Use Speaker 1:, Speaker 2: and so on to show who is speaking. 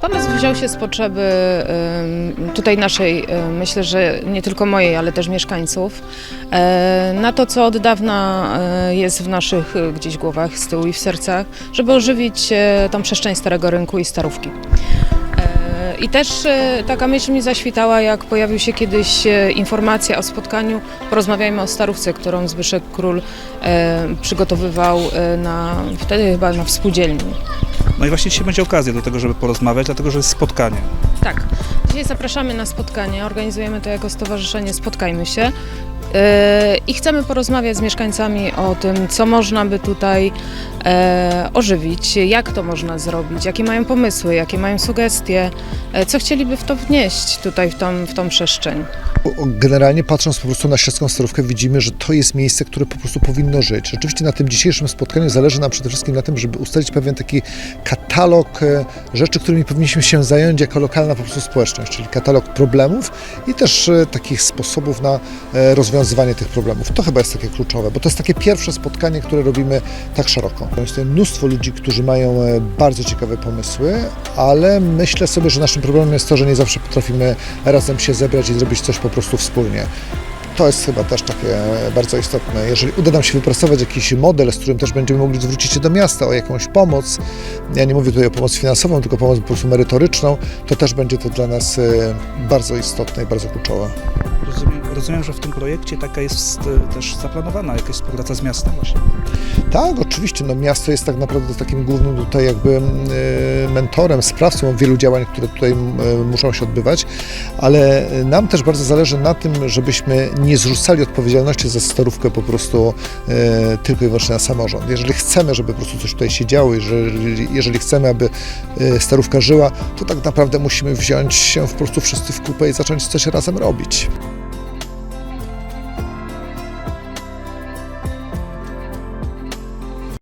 Speaker 1: Pomysł wziął się z potrzeby tutaj naszej, myślę, że nie tylko mojej, ale też mieszkańców, e, na to, co od dawna e, jest w naszych e, gdzieś głowach, z tyłu i w sercach, żeby ożywić tą przestrzeń Starego Rynku i Starówki. I też taka myśl mi zaświtała, jak pojawił się kiedyś informacja o spotkaniu Porozmawiajmy o Starówce, którą Zbyszek Król przygotowywał na, wtedy chyba na współdzielni.
Speaker 2: No i właśnie dzisiaj będzie okazja do tego, żeby porozmawiać, dlatego że jest spotkanie.
Speaker 1: Tak. Dzisiaj zapraszamy na spotkanie. Organizujemy to jako stowarzyszenie Spotkajmy się. Yy, I chcemy porozmawiać z mieszkańcami o tym, co można by tutaj e, ożywić, jak to można zrobić, jakie mają pomysły, jakie mają sugestie, e, co chcieliby w to wnieść tutaj w tą, w tą przestrzeń.
Speaker 3: Generalnie patrząc po prostu na śledzką starówkę widzimy, że to jest miejsce, które po prostu powinno żyć. Rzeczywiście na tym dzisiejszym spotkaniu zależy nam przede wszystkim na tym, żeby ustalić pewien taki katalog e, rzeczy, którymi powinniśmy się zająć jako lokalna po prostu społeczność, czyli katalog problemów i też e, takich sposobów na e, rozwiązywanie tych problemów. To chyba jest takie kluczowe, bo to jest takie pierwsze spotkanie, które robimy tak szeroko. Jest tutaj mnóstwo ludzi, którzy mają bardzo ciekawe pomysły, ale myślę sobie, że naszym problemem jest to, że nie zawsze potrafimy razem się zebrać i zrobić coś po prostu wspólnie. To jest chyba też takie bardzo istotne. Jeżeli uda nam się wypracować jakiś model, z którym też będziemy mogli zwrócić się do miasta o jakąś pomoc, ja nie mówię tutaj o pomoc finansową, tylko pomoc po prostu merytoryczną, to też będzie to dla nas e, bardzo istotne i bardzo kluczowe.
Speaker 2: Rozumiem, rozumiem, że w tym projekcie taka jest e, też zaplanowana jakaś współpraca z miastem właśnie.
Speaker 3: Tak, oczywiście. No, miasto jest tak naprawdę takim głównym tutaj jakby e, mentorem, sprawcą wielu działań, które tutaj e, muszą się odbywać, ale nam też bardzo zależy na tym, żebyśmy nie zrzucali odpowiedzialności za starówkę po prostu tylko i wyłącznie na samorząd. Jeżeli chcemy, żeby po prostu coś tutaj się działo, jeżeli, jeżeli chcemy, aby starówka żyła, to tak naprawdę musimy wziąć się po prostu wszyscy w kupę i zacząć coś razem robić.